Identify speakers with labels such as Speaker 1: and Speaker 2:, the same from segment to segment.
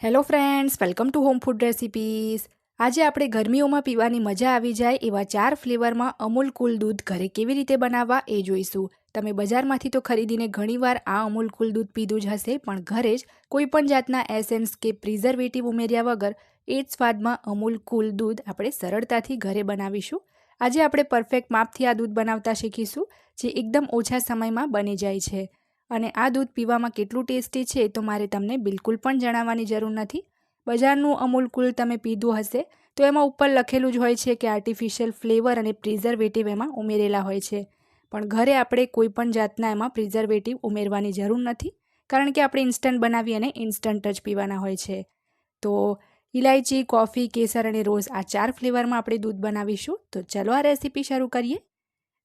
Speaker 1: Hello friends welcome to home food recipes આજે આપણે ગરમીઓમાં પીવાની મજા આવી જાય એવા ચાર ફ્લેવરમાં અમૂલ કુલ દૂધ ઘરે કેવી રીતે બનાવવા એ જોઈશું. તમે બજારમાંથી તો ખરીદીને ઘણીવાર આ અમૂલ કુલ દૂધ પીધું જ હશે, પણ ઘરે જ કોઈપણ જાતના એસેન્સ કે પ્રિઝર્વેટિવ ઉમેર્યા વગર એ જ સ્વાદમાં અમૂલ કુલ દૂધ આપણે સરળતાથી ઘરે બનાવીશું. આજે આપણે પરફેક્ટ માપથી આ દૂધ બનાવતા શીખીશું, જે એકદમ ઓછા સમયમાં બની જાય છે. અને આ દૂધ પીવામાં કેટલું ટેસ્ટી છે તો મારે તમને બિલકુલ પણ જણાવવાની જરૂર નથી. બજારનું અમૂલ કુલ તમે પીધું હશે તો એમાં ઉપર લખેલું જ હોય છે કે આર્ટિફિશિયલ ફ્લેવર અને પ્રિઝર્વેટિવ એમાં ઉમેરેલા હોય છે. પણ ઘરે આપણે કોઈ પણ જાતના એમાં પ્રિઝર્વેટિવ ઉમેરવાની જરૂર નથી, કારણ કે આપણે ઇન્સ્ટન્ટ બનાવી અને ઇન્સ્ટન્ટ જ પીવાના હોય છે. તો ઇલાયચી કોફી, કેસર અને રોઝ આ ચાર ફ્લેવરમાં આપણે દૂધ બનાવીશું. તો ચલો આ રેસીપી શરૂ કરીએ.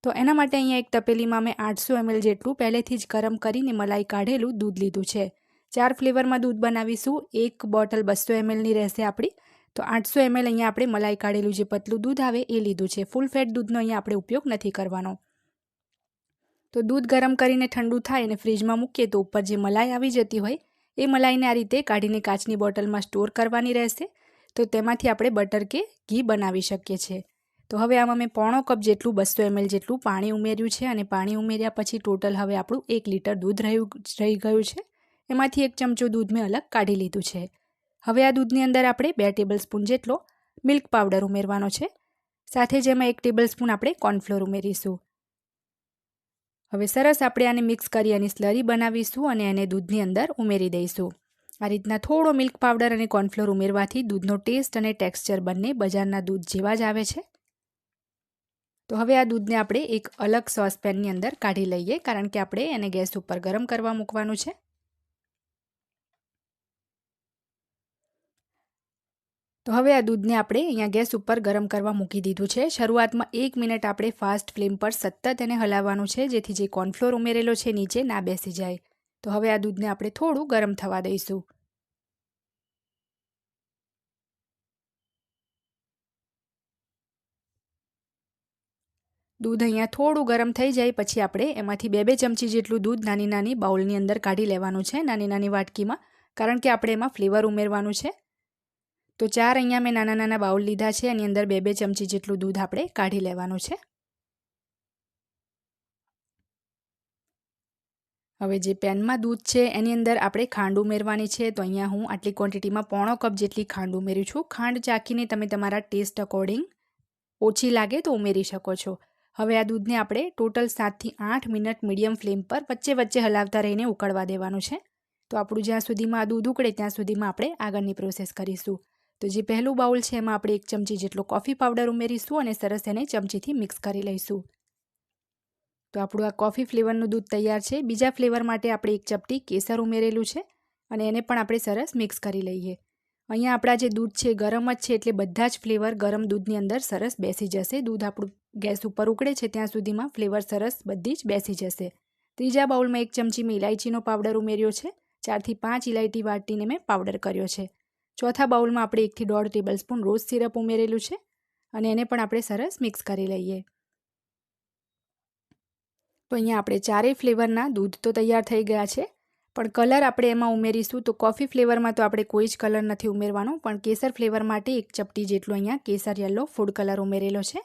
Speaker 1: તો એના માટે અહીંયા એક તપેલીમાં મેં આઠસો એમએલ જેટલું પહેલેથી જ ગરમ કરીને મલાઈ કાઢેલું દૂધ લીધું છે. ચાર ફ્લેવરમાં દૂધ બનાવીશું. એક બોટલ બસો એમએલની રહેશે આપણી. તો આઠસો એમએલ અહીંયા આપણે મલાઈ કાઢેલું જે પતલું દૂધ આવે એ લીધું છે. ફૂલ ફેટ દૂધનો અહીંયા આપણે ઉપયોગ નથી કરવાનો. તો દૂધ ગરમ કરીને ઠંડુ થાય અને ફ્રીજમાં મૂકીએ તો ઉપર જે મલાઈ આવી જતી હોય એ મલાઈને આ રીતે કાઢીને કાચની બોટલમાં સ્ટોર કરવાની રહેશે. તો તેમાંથી આપણે બટર કે ઘી બનાવી શકીએ છીએ. તો હવે આમાં મેં પોણો કપ જેટલું બસો એમએલ જેટલું પાણી ઉમેર્યું છે અને પાણી ઉમેર્યા પછી ટોટલ હવે આપણું એક લીટર દૂધ રહ્યું, રહી ગયું છે. એમાંથી એક ચમચો દૂધ મેં અલગ કાઢી લીધું છે. હવે આ દૂધની અંદર આપણે બે ટેબલ સ્પૂન જેટલો મિલ્ક પાવડર ઉમેરવાનો છે. સાથે જ એમાં એક ટેબલ સ્પૂન આપણે કોર્નફ્લોર ઉમેરીશું. હવે સરસ આપણે આને મિક્સ કરી અને સ્લરી બનાવીશું અને એને દૂધની અંદર ઉમેરી દઈશું. આ રીતના થોડો મિલ્ક પાવડર અને કોર્નફ્લોર ઉમેરવાથી દૂધનો ટેસ્ટ અને ટેક્સચર બંને બજારના દૂધ જેવા જ આવે છે. તો હવે આ દૂધને આપણે એક અલગ સોસપેનની અંદર કાઢી લઈએ, કારણ કે આપણે એને ગેસ ઉપર ગરમ કરવા મૂકવાનું છે. તો હવે આ દૂધને આપણે અહીંયા ગેસ ઉપર ગરમ કરવા મૂકી દીધું છે. શરૂઆતમાં એક મિનિટ આપણે ફાસ્ટ ફ્લેમ પર સતત એને હલાવવાનું છે, જેથી જે કોર્નફ્લોર ઉમેરેલો છે નીચે ના બેસી જાય. તો હવે આ દૂધને આપણે થોડું ગરમ થવા દઈશું. દૂધ અહીંયા થોડું ગરમ થઈ જાય પછી આપણે એમાંથી બે બે ચમચી જેટલું દૂધ નાની નાની બાઉલની અંદર કાઢી લેવાનું છે નાની નાની વાટકીમાં, કારણ કે આપણે એમાં ફ્લેવર ઉમેરવાનું છે. તો ચાર અહીંયા મેં નાના નાના બાઉલ લીધા છે, એની અંદર બે બે ચમચી જેટલું દૂધ આપણે કાઢી લેવાનું છે. હવે જે પેનમાં દૂધ છે, એની અંદર આપણે ખાંડ ઉમેરવાની છે, તો અહીંયા હું આટલી ક્વોન્ટિટીમાં પોણો કપ જેટલી ખાંડ ઉમેરું છું. ખાંડ ચાખીને તમે તમારા ટેસ્ટ અકોર્ડિંગ ઓછી લાગે તો ઉમેરી શકો છો. હવે આ દૂધને આપણે ટોટલ સાતથી આઠ મિનિટ મીડિયમ ફ્લેમ પર વચ્ચે વચ્ચે હલાવતા રહીને ઉકળવા દેવાનું છે. તો આપણું જ્યાં સુધીમાં આ દૂધ ઉકળે ત્યાં સુધીમાં આપણે આગળની પ્રોસેસ કરીશું. તો જે પહેલું બાઉલ છે એમાં આપણે એક ચમચી જેટલો કોફી પાવડર ઉમેરીશું અને સરસ એને ચમચીથી મિક્સ કરી લઈશું. તો આપણું આ કોફી ફ્લેવરનું દૂધ તૈયાર છે. બીજા ફ્લેવર માટે આપણે એક ચપટી કેસર ઉમેરેલું છે અને એને પણ આપણે સરસ મિક્સ કરી લઈએ. અહીંયા આપણા જે દૂધ છે ગરમ જ છે એટલે બધા જ ફ્લેવર ગરમ દૂધની અંદર સરસ બેસી જશે. દૂધ આપણું ગેસ ઉપર ઉકળે છે ત્યાં સુધીમાં ફ્લેવર સરસ બધી જ બેસી જશે. ત્રીજા બાઉલમાં એક ચમચી મેં ઇલાયચીનો પાવડર ઉમેર્યો છે. ચારથી પાંચ ઇલાયચી વાટીને મેં પાવડર કર્યો છે. ચોથા બાઉલમાં આપણે એકથી દોઢ ટેબલ સ્પૂન રોઝ સિરપ ઉમેરેલું છે અને એને પણ આપણે સરસ મિક્સ કરી લઈએ. તો અહીંયા આપણે ચારેય ફ્લેવરના દૂધ તો તૈયાર થઈ ગયા છે. પણ કલર આપણે એમાં ઉમેરીશું તો કોફી ફ્લેવરમાં તો આપણે કોઈ જ કલર નથી ઉમેરવાનો, પણ કેસર ફ્લેવર માટે એક ચપટી જેટલો અહીંયા કેસર યલો ફૂડ કલર ઉમેરેલો છે.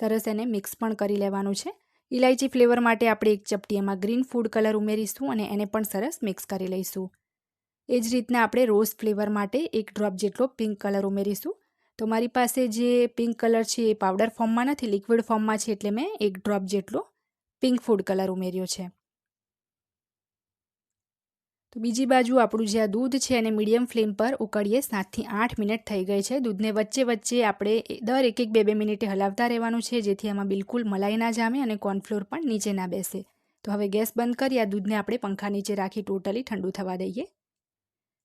Speaker 1: સરસ એને મિક્સ પણ કરી લેવાનું છે. ઇલાયચી ફ્લેવર માટે આપણે એક ચપટી એમાં ગ્રીન ફૂડ કલર ઉમેરીશું અને એને પણ સરસ મિક્સ કરી લઈશું. એ જ રીતના આપણે રોઝ ફ્લેવર માટે એક ડ્રોપ જેટલો પિંક કલર ઉમેરીશું. તો મારી પાસે જે પિંક કલર છે એ પાવડર ફોર્મમાં નથી લિક્વિડ ફોર્મમાં છે એટલે મેં એક ડ્રોપ જેટલો પિંક ફૂડ કલર ઉમેર્યો છે. તો બીજી બાજુ આપણું જે આ દૂધ છે એને મીડિયમ ફ્લેમ પર ઉકળીએ. સાતથી આઠ મિનિટ થઈ ગઈ છે. દૂધને વચ્ચે વચ્ચે આપણે દર એક એક બે બે મિનિટે હલાવતા રહેવાનું છે, જેથી આમાં બિલકુલ મલાઈ ના જામે અને કોર્નફ્લોર પણ નીચે ના બેસે. તો હવે ગેસ બંધ કરી આ દૂધને આપણે પંખા નીચે રાખી ટોટલી ઠંડુ થવા દઈએ.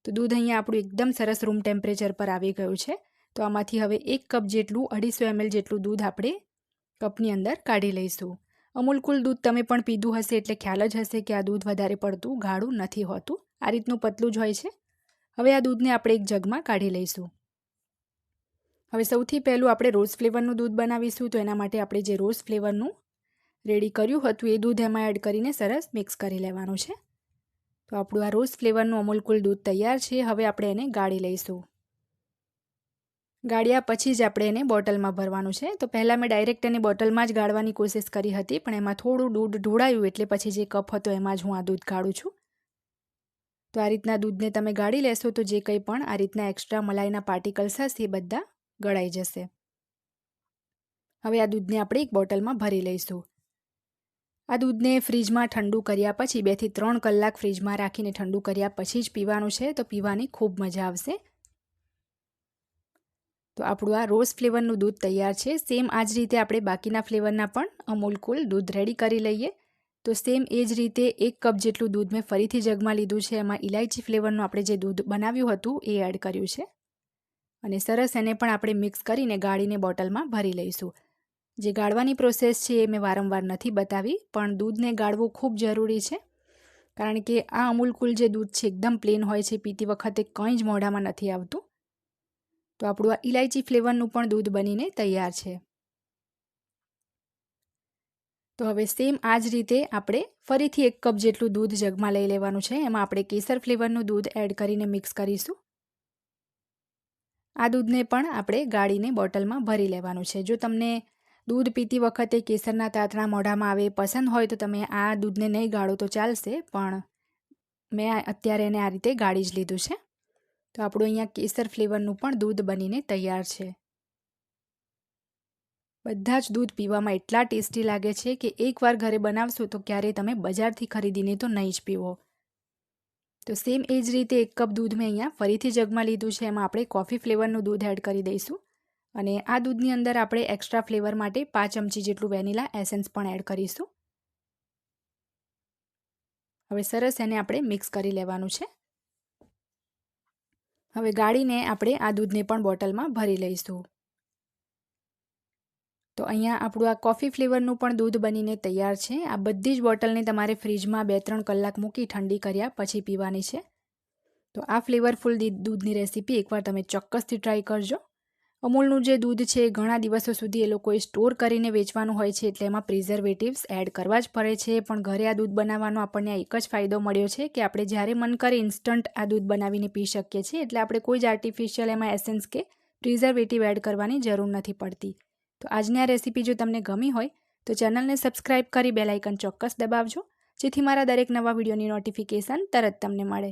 Speaker 1: તો દૂધ અહીંયા આપણું એકદમ સરસ રૂમ ટેમ્પરેચર પર આવી ગયું છે. તો આમાંથી હવે એક કપ જેટલું અઢીસો એમએલ જેટલું દૂધ આપણે કપની અંદર કાઢી લઈશું. અમૂલ કુલ દૂધ તમે પણ પીધું હશે એટલે ખ્યાલ જ હશે કે આ દૂધ વધારે પડતું, ગાળું નથી હોતું. આ રીતનું પતલું જ હોય છે. હવે આ દૂધને આપણે એક જગમાં કાઢી લઈશું. હવે સૌથી પહેલું આપણે રોઝ ફ્લેવરનું દૂધ બનાવીશું, તો એના માટે આપણે જે રોઝ ફ્લેવરનું રેડી કર્યું હતું, એ દૂધ એમાં એડ કરીને સરસ મિક્સ કરી લેવાનું છે. તો આપણું આ રોઝ ફ્લેવરનું અમૂલ કુલ દૂધ તૈયાર છે. હવે આપણે એને ગાળી લઈશું. ગાળ્યા પછી જ આપણે એને બોટલમાં ભરવાનું છે. તો પહેલાં મેં ડાયરેક્ટ એને બોટલમાં જ ગાળવાની કોશિશ કરી હતી, પણ એમાં થોડું દૂધ ઢોળાયું એટલે પછી જે કપ હતો એમાં જ હું આ દૂધ ગાળું છું. તો આ રીતના દૂધને તમે ગાળી લેશો તો જે કંઈ પણ આ રીતના એક્સ્ટ્રા મલાઈના પાર્ટિકલ્સ હશે એ બધા ગળાઈ જશે. હવે આ દૂધને આપણે એક બોટલમાં ભરી લઈશું. આ દૂધને ફ્રીજમાં ઠંડુ કર્યા પછી બેથી ત્રણ કલાક ફ્રીજમાં રાખીને ઠંડુ કર્યા પછી જ પીવાનું છે, તો પીવાની ખૂબ મજા આવશે. તો આપણું આ રોઝ ફ્લેવરનું દૂધ તૈયાર છે. સેમ આ જ રીતે આપણે બાકીના ફ્લેવરના પણ અમૂલ કુલ દૂધ રેડી કરી લઈએ. તો સેમ એ જ રીતે એક કપ જેટલું દૂધ મેં ફરીથી જગમાં લીધું છે. એમાં ઇલાયચી ફ્લેવરનું આપણે જે દૂધ બનાવ્યું હતું એ એડ કર્યું છે. અને સરસ એને પણ આપણે મિક્સ કરીને ગાળીને બોટલમાં ભરી લઈશું. જે ગાળવાની પ્રોસેસ છે એ મેં વારંવાર નથી બતાવી, પણ દૂધને ગાળવું ખૂબ જરૂરી છે. કારણ કે આ અમૂલ કુલ જે દૂધ છે, એકદમ પ્લેન હોય છે, પીતી વખતે કંઈ જ મોઢામાં નથી આવતું. તો આપણું આ ઇલાયચી ફ્લેવરનું પણ દૂધ બનીને તૈયાર છે. તો હવે સેમ આ જ રીતે આપણે ફરીથી એક કપ જેટલું દૂધ જગમાં લઈ લેવાનું છે. એમાં આપણે કેસર ફ્લેવરનું દૂધ એડ કરીને મિક્સ કરીશું. આ દૂધને પણ આપણે ગાળીને બોટલમાં ભરી લેવાનું છે. જો તમને દૂધ પીતી વખતે કેસરના તાતણા મોઢામાં આવે, પસંદ હોય તો તમે આ દૂધને નહીં ગાળો તો ચાલશે, પણ મેં અત્યારે એને આ રીતે ગાળી જ લીધું છે. તો આપણું અહીંયા કેસર ફ્લેવરનું પણ દૂધ બનીને તૈયાર છે. બધા જ દૂધ પીવામાં એટલા ટેસ્ટી લાગે છે કે એકવાર ઘરે બનાવશો તો ક્યારેય તમે બજારથી ખરીદીને તો નહીં જ પીવો. તો સેમ એ જ રીતે એક કપ દૂધ મેં અહીંયા ફરીથી જગમાં લીધું છે. એમાં આપણે કોફી ફ્લેવરનું દૂધ એડ કરી દઈશું. અને આ દૂધની અંદર આપણે એક્સ્ટ્રા ફ્લેવર માટે પાંચ ચમચી જેટલું વેનીલા એસેન્સ પણ એડ કરીશું. હવે સરસ એને આપણે મિક્સ કરી લેવાનું છે. હવે ગાળીને આપણે આ દૂધને પણ બોટલમાં ભરી લઈશું. તો અહીંયા આપણું આ કોફી ફ્લેવરનું પણ દૂધ બનીને તૈયાર છે. આ બધી જ બોટલને તમારે ફ્રીજમાં બે ત્રણ કલાક મૂકી ઠંડી કર્યા પછી પીવાની છે. તો આ ફ્લેવરફુલ દૂધની રેસીપી એકવાર તમે ચોક્કસથી ટ્રાય કરજો. અમૂલનું જે દૂધ છે એ ઘણા દિવસો સુધી એ લોકોએ સ્ટોર કરીને વેચવાનું હોય છે, એટલે એમાં પ્રિઝર્વેટિવ્સ એડ કરવા જ પડે છે. પણ ઘરે આ દૂધ બનાવવાનો આપણને એક જ ફાયદો મળ્યો છે કે આપણે જ્યારે મન કરે ઇન્સ્ટન્ટ આ દૂધ બનાવીને પી શકીએ છીએ, એટલે આપણે કોઈ જ આર્ટિફિશિયલ એમાં એસેન્સ કે પ્રિઝર્વેટિવ એડ કરવાની જરૂર નથી પડતી. તો આજની આ રેસીપી જો તમને ગમી હોય, તો ચેનલને સબસ્ક્રાઇબ કરી બેલાઇકન ચોક્કસ દબાવજો, જેથી મારા દરેક નવા વિડીયોની નોટિફિકેશન તરત તમને મળે.